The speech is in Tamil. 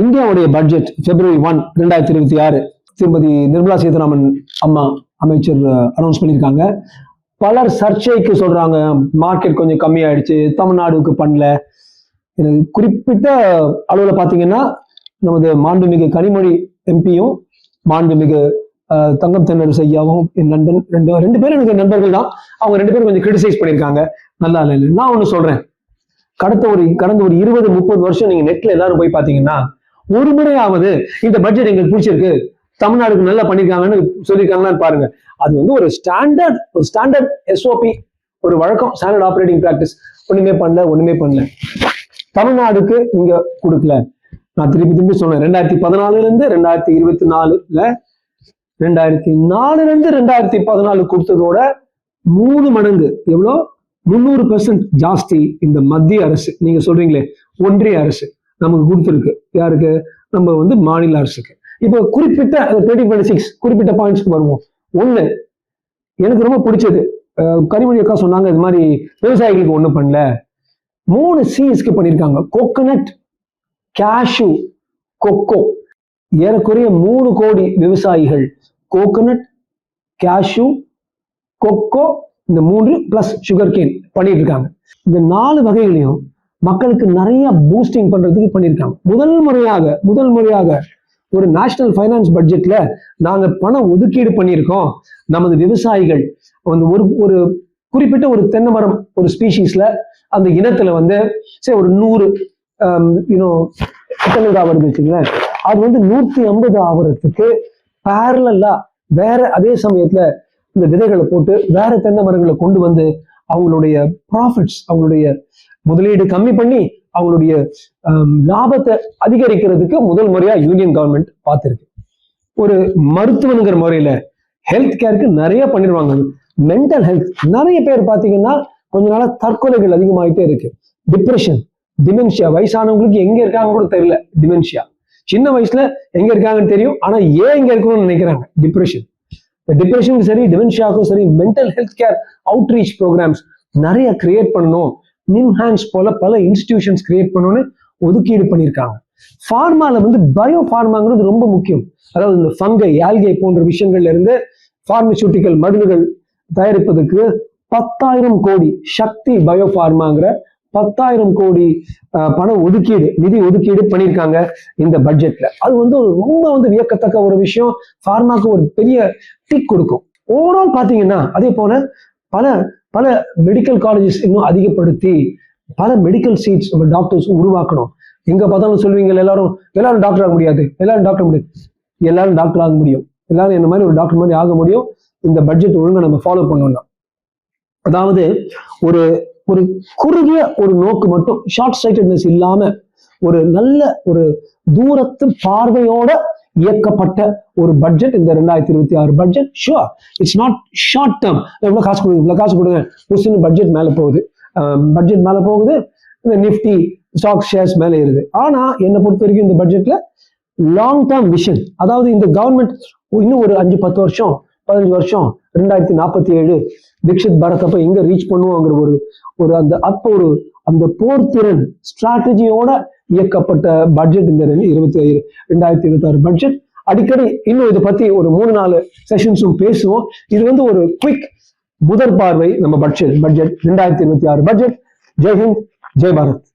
இந்தியாவுடைய பட்ஜெட் பிப்ரவரி ஒன் ரெண்டாயிரத்தி இருபத்தி ஆறு திருமதி நிர்மலா சீதாராமன் அம்மா அமைச்சர் அனௌன்ஸ் பண்ணியிருக்காங்க. பலர் சர்ச்சைக்கு சொல்றாங்க மார்க்கெட் கொஞ்சம் கம்மியாயிடுச்சு தமிழ்நாடுக்கு பண்ணல. குறிப்பிட்ட அளவில் பார்த்தீங்கன்னா நமது மாண்புமிகு கனிமொழி எம்பியும் மாண்புமிகு தங்கம் தென்னரசு ஐயாவும் என் நண்பன் ரெண்டு ரெண்டு பேரும் எனக்கு நண்பர்கள் தான். அவங்க ரெண்டு பேரும் கொஞ்சம் கிரிட்டிசைஸ் பண்ணியிருக்காங்க. நல்லா இல்லை நான் ஒன்று சொல்றேன். கடந்த ஒரு கடந்த ஒரு இருபது முப்பது வருஷம் நீங்க நெட்ல எல்லாரும் போய் பார்த்தீங்கன்னா ஒரு முறையாவது இந்த பட்ஜெட் எங்களுக்கு பிடிச்சிருக்கு. தமிழ்நாடுக்கு நல்லா பண்ணியிருக்காங்கன்னு சொல்லியிருக்காங்களான்னு பாருங்க. அது வந்து ஒரு ஸ்டாண்டர்ட் ஒரு ஸ்டாண்டர்ட் எஸ்ஓபி ஒரு வழக்கம் ஸ்டாண்டர்ட் ஆப்ரேட்டிங் ப்ராக்டிஸ் ஒண்ணுமே பண்ணல ஒண்ணுமே பண்ணல. தமிழ்நாடுக்கு இங்க கொடுக்கல. நான் திருப்பி திரும்பி சொன்னேன் ரெண்டாயிரத்தி பதினாலுல இருந்து ரெண்டாயிரத்தி இருபத்தி நாலுல ரெண்டாயிரத்தி நாலுல இருந்து ரெண்டாயிரத்தி பதினாலு கொடுத்ததோட மூணு மடங்கு எவ்வளோ? முந்நூறு பெர்சன்ட் ஜாஸ்தி இந்த மத்திய அரசு. நீங்க சொல்றீங்களே ஒன்றிய அரசு நமக்கு கொடுத்துருக்கு. யாருக்கு? நம்ம வந்து மாநில அரசுக்கு. இப்போ குறிப்பிட்ட டுவெண்ட்டி டுவெண்ட்டி சிக்ஸ் குறிப்பிட்ட பாயிண்ட்ஸ்க்கு வருவோம். ஒண்ணு எனக்கு ரொம்ப பிடிச்சது. கனிமொழி அக்கா சொன்னாங்க இது மாதிரி விவசாயிகளுக்கு ஒண்ணும் பண்ணல. மூணு சீஸ்க்கு பண்ணியிருக்காங்க கோகனட் கேஷு கொக்கோ ஏறக்குறைய மூணு கோடி விவசாயிகள் கோகனட் கேஷு கொக்கோ இந்த மூன்று பிளஸ் சுகர் கேன் பண்ணிட்டு இருக்காங்க. இந்த நாலு வகைகளையும் மக்களுக்கு நிறைய பூஸ்டிங் பண்றதுக்கு பண்ணியிருக்காங்க. முதல் முறையாக முதல் முறையாக ஒரு நேஷனல் ஃபைனான்ஸ் பட்ஜெட்ல நாங்க பணம் ஒதுக்கீடு பண்ணியிருக்கோம். நமது விவசாயிகள் வந்து ஒரு ஒரு குறிப்பிட்ட ஒரு தென்னை மரம் ஒரு ஸ்பீஷீஸ்ல அந்த இனத்துல வந்து சரி ஒரு நூறு um, யூனோ எத்தனை வருது வச்சுங்களேன் அது வந்து நூத்தி ஐம்பது ஆவறதுக்கு பேரலா வேற அதே சமயத்துல இந்த விதைகளை போட்டு வேற தென்னை மரங்களை கொண்டு வந்து அவங்களுடைய ப்ராஃபிட்ஸ் அவங்களுடைய முதலீடு கம்மி பண்ணி அவங்களுடைய லாபத்தை அதிகரிக்கிறதுக்கு முதல் முறையா யூனியன் கவர்மெண்ட் பார்த்துருக்கு. ஒரு மருத்துவனுங்கிற முறையில ஹெல்த் கேருக்கு நிறைய பண்ணிடுவாங்க மென்டல் ஹெல்த் நிறைய பேர் பார்த்தீங்கன்னா கொஞ்ச நாளா தற்கொலைகள் அதிகமாயிட்டே இருக்கு. டிப்ரெஷன் டிமென்ஷியா வயசானவங்களுக்கு எங்க இருக்காங்க கூட தெரியல. டிமென்ஷியா சின்ன வயசுல எங்க இருக்காங்கன்னு தெரியும் ஆனா ஏன் இங்க இருக்கணும்னு நினைக்கிறாங்க. டிப்ரெஷன் டிப்ரெஷனுக்கும் சரி டிவென்ஷியாக்கும் சரி mental health care outreach programmes நிறைய கிரியேட் பண்ணணும். நிம்ஹான்ஸ் போல பல இன்ஸ்டிடியூஷன்ஸ் கிரியேட் பண்ணணும்னு ஒதுக்கீடு பண்ணியிருக்காங்க. ஃபார்மால வந்து பயோ ஃபார்மாங்கிறது ரொம்ப முக்கியம். அதாவது இந்த ஃபங்கை ஆல்கை போன்ற விஷயங்கள்ல இருந்து பார்மசூட்டிக்கல் மருந்துகள் தயாரிப்பதற்கு பத்தாயிரம் கோடி சக்தி பயோ ஃபார்மாங்கிற பத்தாயிரம் கோடி பண ஒதுக்கீடு நிதி ஒதுக்கீடு பண்ணியிருக்காங்க இந்த பட்ஜெட்ல அது வந்து ஒரு ரொம்ப வந்து வியக்கத்தக்க ஒரு விஷயம். ஃபார்மாக்கு ஒரு பெரிய டிக் கொடுக்கும். ஓவரால் பாத்தீங்கன்னா அதே போல பல பல மெடிக்கல் காலேஜஸ் இன்னும் அதிகப்படுத்தி பல மெடிக்கல் சீட்ஸ் நம்ம டாக்டர்ஸ் உருவாக்கணும். எங்க பார்த்தாலும் சொல்லுவீங்க எல்லாரும் எல்லாரும் டாக்டர் ஆக முடியாது. எல்லாரும் டாக்டர் முடியாது. எல்லாரும் டாக்டர் ஆக முடியும். எல்லாரும் என்ன மாதிரி ஒரு டாக்டர் மாதிரி ஆக முடியும். இந்த பட்ஜெட் ஒழுங்கா நம்ம ஃபாலோ பண்ணோம்னா அதாவது ஒரு ஒரு குறுகிய ஒரு நோக்கு மட்டும் ஷார்ட் சைட்டட்னஸ் இல்லாம ஒரு நல்ல ஒரு தூரத்து பார்வையோட இயக்கப்பட்ட ஒரு பட்ஜெட் இந்த ரெண்டாயிரத்தி இருபத்தி ஆறு budget sure it's not short term எவ்வளோ காசு கொடுங்க இவ்வளோ காசு கொடுங்க. புதுசுன்னு பட்ஜெட் மேலே போகுது. பட்ஜெட் மேலே போகுது. இந்த நிஃப்டி ஸ்டாக் ஷேர்ஸ் மேலே ஏறுது. ஆனா என்னை பொறுத்த வரைக்கும் இந்த பட்ஜெட்ல லாங் டேர்ம் விஷன் அதாவது இந்த கவர்மெண்ட் இன்னும் ஒரு அஞ்சு பத்து வருஷம் பதினஞ்சு வருஷம் ரெண்டாயிரத்தி நாற்பத்தி ஏழு தீக்ஷித் பாரத் அப்போ எங்க ரீச் பண்ணுவோங்கிற ஒரு ஒரு அந்த அப்போ ஒரு அந்த போர்த்திறன் ஸ்ட்ராட்டஜியோட இயக்கப்பட்ட பட்ஜெட் இந்த ரெண்டு- இருபத்தி ஐந்து ரெண்டாயிரத்தி இருபத்தி ஆறு பட்ஜெட் அடிக்கடி இன்னும் இதை பத்தி ஒரு மூணு நாலு செஷன்ஸும் பேசுவோம். இது வந்து ஒரு குவிக் முதற் பார்வை நம்ம பட்ஜெட் பட்ஜெட் ரெண்டாயிரத்தி இருபத்தி ஆறு பட்ஜெட் ஜெய்ஹிந்த் ஜெய் பாரத்.